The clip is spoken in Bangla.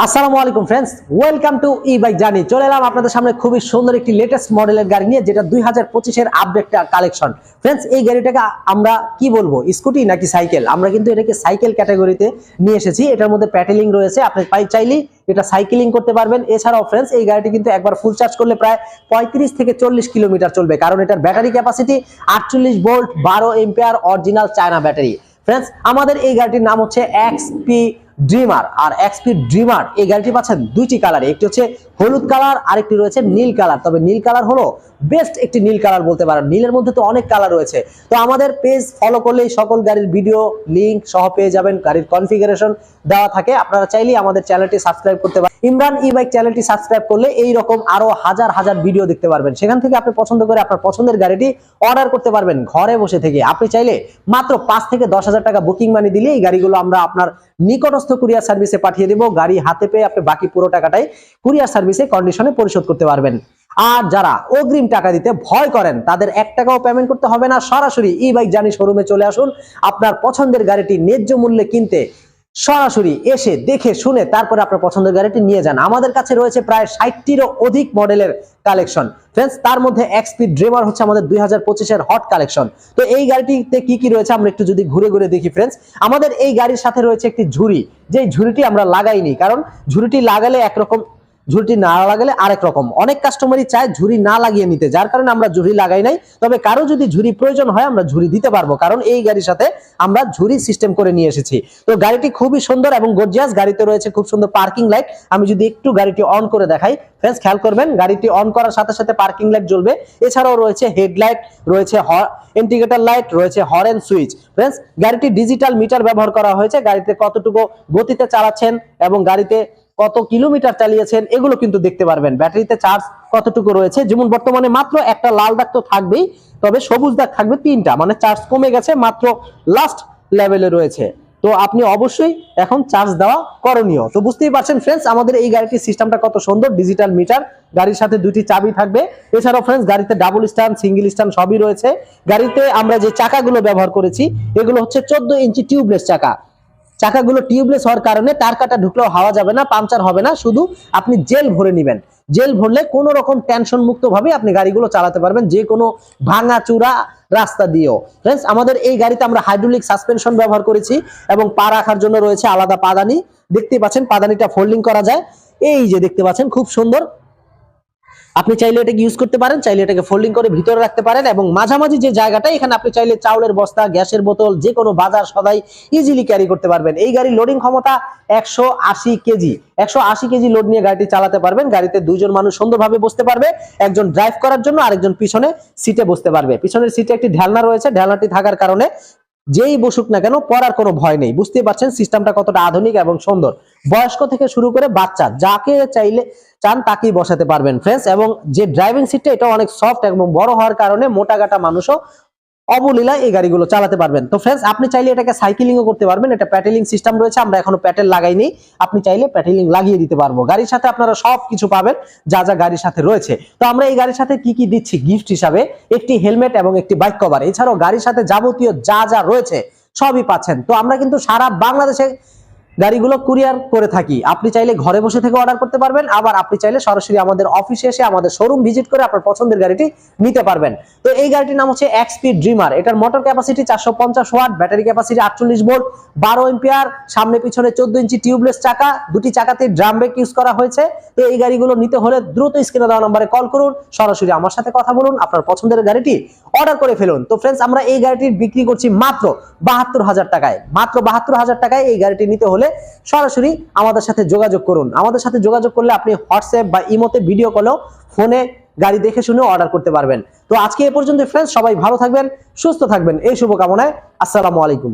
আসসালামু আলাইকুম friends welcome to e bike journey চলে এলাম আপনাদের সামনে খুবই সুন্দর একটি লেটেস্ট মডেলের গাড়ি নিয়ে, যেটা দুই হাজার পঁচিশের আপডেটটা কালেকশন ফ্রেন্ডস এই গাড়িটাকে আমরা কি বলব স্কুটি নাকি সাইকেল আমরা কিন্তু এটাকে সাইকেল ক্যাটাগরিতে নিয়ে এসেছি। এটার মধ্যে প্যাটেলিং রয়েছে, আপনি পাই চাইলেই এটা সাইকেলিং করতে পারবেন। এছাড়াও ফ্রেন্ডস এই গাড়িটি কিন্তু একবার ফুল চার্জ করলে প্রায় পঁয়ত্রিশ থেকে চল্লিশ কিলোমিটার চলবে, কারণ এটার ব্যাটারি ক্যাপাসিটি আটচল্লিশ ভোল্ট বারো ampere original China battery friends আমাদের এই গাড়িটির নাম হচ্ছে এক্সপি ড্রিমার আর এক্সপি ড্রিমার এই গাড়িটি পাচ্ছেন দুইটি কালার একটি হচ্ছে হলুদ কালার আরেকটি রয়েছে নীল কালার তবে নীল কালার হলো বেস্ট একটি নীল কালার বলতে পারেন। নীলের মধ্যে তো অনেক কালার রয়েছে। তো আমাদের পেজ ফলো করলেই সকল গাড়ির ভিডিও লিঙ্ক সহ পেয়ে যাবেন। গাড়ির কনফিগারেশন দেওয়া থাকে। আপনারা চাইলেই আমাদের চ্যানেলটি সাবস্ক্রাইব করতে পারেন। ইমরান ই বাইক চ্যানেলটি সাবস্ক্রাইব করলে এই রকম আরও হাজার হাজার ভিডিও দেখতে পারবেন। সেখান থেকে আপনি পছন্দ করে আপনার পছন্দের গাড়িটি অর্ডার করতে পারবেন ঘরে বসে থেকে। আপনি চাইলে মাত্র পাঁচ থেকে দশ হাজার টাকা বুকিং মানি দিলে এই গাড়িগুলো আমরা আপনার নিকটস্থ কুরিয়ার সার্ভিসে পাঠিয়ে দেবো। গাড়ি হাতে পেয়ে আপনি বাকি পুরো টাকাটাই কুরিয়ার সার্ভিসে কন্ডিশনে পরিশোধ করতে পারবেন। আর যারা অগ্রিম টাকা দিতে ভয় করেন, তাদের এক টাকাও পেমেন্ট করতে হবে না। সরাসরি ই বাইক জানি শোরুমে চলে আসুন। আপনার পছন্দের গাড়িটি ন্যায্য মূল্যে কিনতে সরাসরি এসে দেখে, শুনে তারপরে আপনার পছন্দের গাড়িটি নিয়ে যান। আমাদের কাছে রয়েছে প্রায় ষাটটিরও অধিক মডেলের কালেকশন। ফ্রেন্ডস তার মধ্যে এক্সপি ড্রিমার হচ্ছে আমাদের দুই হাজার পঁচিশের হট কালেকশন। তো এই গাড়িটিতে কি কি রয়েছে আমরা একটু যদি ঘুরে ঘুরে দেখি ফ্রেন্ডস আমাদের এই গাড়ির সাথে রয়েছে একটি ঝুড়ি। যে ঝুড়িটি আমরা লাগাইনি, কারণ ঝুড়িটি লাগালে একরকম ঝুড়িটি না লাগালে আরেক রকম। অনেক কাস্টমারই চায় ঝুড়ি না লাগিয়ে নিতে, যার কারণে আমরা ঝুড়ি লাগাই নাই। তবে কারও যদি ঝুড়ি প্রয়োজন হয়, আমরা ঝুড়ি দিতে পারব, কারণ এই গাড়ির সাথে আমরা ঝুড়ি সিস্টেম করে নিয়ে এসেছি। তো গাড়িটি খুবই সুন্দর এবং গর্জিয়াস গাড়িতে রয়েছে খুব সুন্দর পার্কিং লাইট আমি যদি একটু গাড়িটি অন করে দেখাই ফ্রেন্ডস খেয়াল করবেন, গাড়িটি অন করার সাথে সাথে পার্কিং লাইট জ্বলবে। এছাড়াও রয়েছে হেডলাইট রয়েছে ইন্ডিকেটর লাইট রয়েছে হরেন সুইচ ফ্রেন্ডস গাড়িটি ডিজিটাল মিটার ব্যবহার করা হয়েছে, গাড়িতে কতটুকু গতিতে চালাচ্ছেন এবং গাড়িতে কত কিলোমিটার চালিয়েছেন, এগুলো কিন্তু দেখতে পারবেন। ব্যাটারিতে চার্জ কতটুকু রয়েছে? যেমন বর্তমানে মাত্র একটা লাল দাগ তো থাকবেই, তবে সবুজ দাগ থাকবে তিনটা মানে চার্জ কমে গেছে, মাত্র লাস্ট লেভেলে রয়েছে। তো আপনি অবশ্যই এখন চার্জ দেওয়া করণীয়। তো বুঝতেই পারছেন ফ্রেন্ডস আমাদের এই গাড়িটির সিস্টেমটা কত সুন্দর ডিজিটাল মিটার গাড়ির সাথে দুটি চাবি থাকবে। এছাড়াও ফ্রেন্ডস গাড়িতে ডাবল স্ট্যান্ড সিঙ্গেল স্ট্যান্ড সবই রয়েছে। গাড়িতে আমরা যে চাকাগুলো ব্যবহার করেছি, এগুলো হচ্ছে চোদ্দ ইঞ্চি টিউবলেস চাকা। চাকাগুলো টিউবলেস হওয়ার কারণে তার কাটা ঢুকলেও হাওয়া যাবে না, পাংচার হবে না, শুধু আপনি জেল ভরে নেবেন। জেল ভরলে কোনো রকম টেনশন মুক্ত ভাবে আপনি গাড়িগুলো চালাতে পারবেন, যে কোনো ভাঙা চূড়া রাস্তা দিয়েও। ফ্রেন্ডস আমাদের এই গাড়িতে আমরা হাইড্রোলিক সাসপেনশন ব্যবহার করেছি এবং পা রাখার জন্য রয়েছে আলাদা পাদানি। দেখতে পাচ্ছেন, পাদানিটা ফোল্ডিং করা যায়। এই যে দেখতে পাচ্ছেন, খুব সুন্দর। আপনি চাইলে এটাকে ইউজ করতে পারেন, চাইলে এটাকে ফোল্ডিং করে ভিতরে রাখতে পারেন এবং মাঝামাঝি যে জায়গাটা, এখানে আপনি চাইলে চাউলের বস্তা, গ্যাসের বোতল যে কোনো বাজার সদাই ইজিলি ক্যারি করতে পারবেন। এই গাড়ির লোডিং ক্ষমতা একশো আশি কেজি। একশো আশি কেজি লোড নিয়ে গাড়িটি চালাতে পারবেন। গাড়িতে দুইজন মানুষ সুন্দরভাবে বসতে পারবে। একজন ড্রাইভ করার জন্য আরেকজন পিছনে সিটে বসতে পারবে। পিছনের সিটে একটি ঢেলনা রয়েছে। ঢেলনাটি থাকার কারণে যেই বসুক না কেন পড়ার কোনো ভয় নেই। বুঝতে পারছেন সিস্টেমটা কতটা আধুনিক এবং সুন্দর। বয়স্ক থেকে শুরু করে বাচ্চা, যাকে চাইলে চান তাকেই বসাতে পারবেন ফ্রেন্ডস এবং যে ড্রাইভিং সিটটা এটা অনেক সফট এবং বড় হওয়ার কারণে মোটা গাটা মানুষও অবলীলায় এই গাড়িগুলো চালাতে পারবেন। তো ফ্রেন্ডস আপনি চাইলে এটাকে সাইকেলিংও করতে পারবেন। এটা প্যাটেলিং সিস্টেম রয়েছে, আমরা এখনও প্যাটেল লাগাইনি। আপনি চাইলে প্যাটেলিং লাগিয়ে দিতে পারব। গাড়ির সাথে আপনারা সব কিছু পাবেন, যা যা গাড়ির সাথে রয়েছে। তো আমরা এই গাড়ির সাথে কি কি দিচ্ছি? গিফট হিসাবে একটি হেলমেট এবং একটি বাইক কভার এছাড়াও গাড়ির সাথে যাবতীয় যা যা রয়েছে, সবই পাচ্ছেন। তো আমরা কিন্তু সারা বাংলাদেশে গাড়িগুলো কুরিয়ার করে থাকি। আপনি চাইলে ঘরে বসে থেকে অর্ডার করতে পারবেন, আবার আপনি চাইলে সরাসরি আমাদের অফিসে এসে আমাদের শোরুম ভিজিট করে আপনার পছন্দের গাড়িটি নিতে পারবেন। তো এই গাড়িটির নাম হচ্ছে এক্সপি ড্রিমার এটার মোটর ক্যাপাসিটি চারশো পঞ্চাশ ওয়াট ব্যাটারি ক্যাপাসিটি আটচল্লিশ ভোল্ট বারো এম্পিয়ার সামনে পিছনে চোদ্দ ইঞ্চি টিউবলেস চাকা, দুটি চাকাতে ড্রাম ব্রেক ইউজ করা হয়েছে। তো এই গাড়িগুলো নিতে হলে দ্রুত স্ক্রিনে দেওয়া নম্বরে কল করুন, সরাসরি আমার সাথে কথা বলুন, আপনার পছন্দের গাড়িটি অর্ডার করে ফেলুন। তো ফ্রেন্ডস আমরা এই গাড়িটির বিক্রি করছি মাত্র বাহাত্তর হাজার টাকায়। মাত্র বাহাত্তর হাজার টাকায় এই গাড়িটি নিতে হলে সরাসরি আমাদের সাথে যোগাযোগ করুন। আমাদের সাথে যোগাযোগ করলে আপনি হোয়াটসঅ্যাপ বা ইমোতে ভিডিও কলেও ফোনে গাড়ি দেখে শুনে অর্ডার করতে পারবেন। তো আজকে এ পর্যন্ত ফ্রেন্ডস সবাই ভালো থাকবেন, সুস্থ থাকবেন। এই শুভকামনায়, আসসালামু আলাইকুম।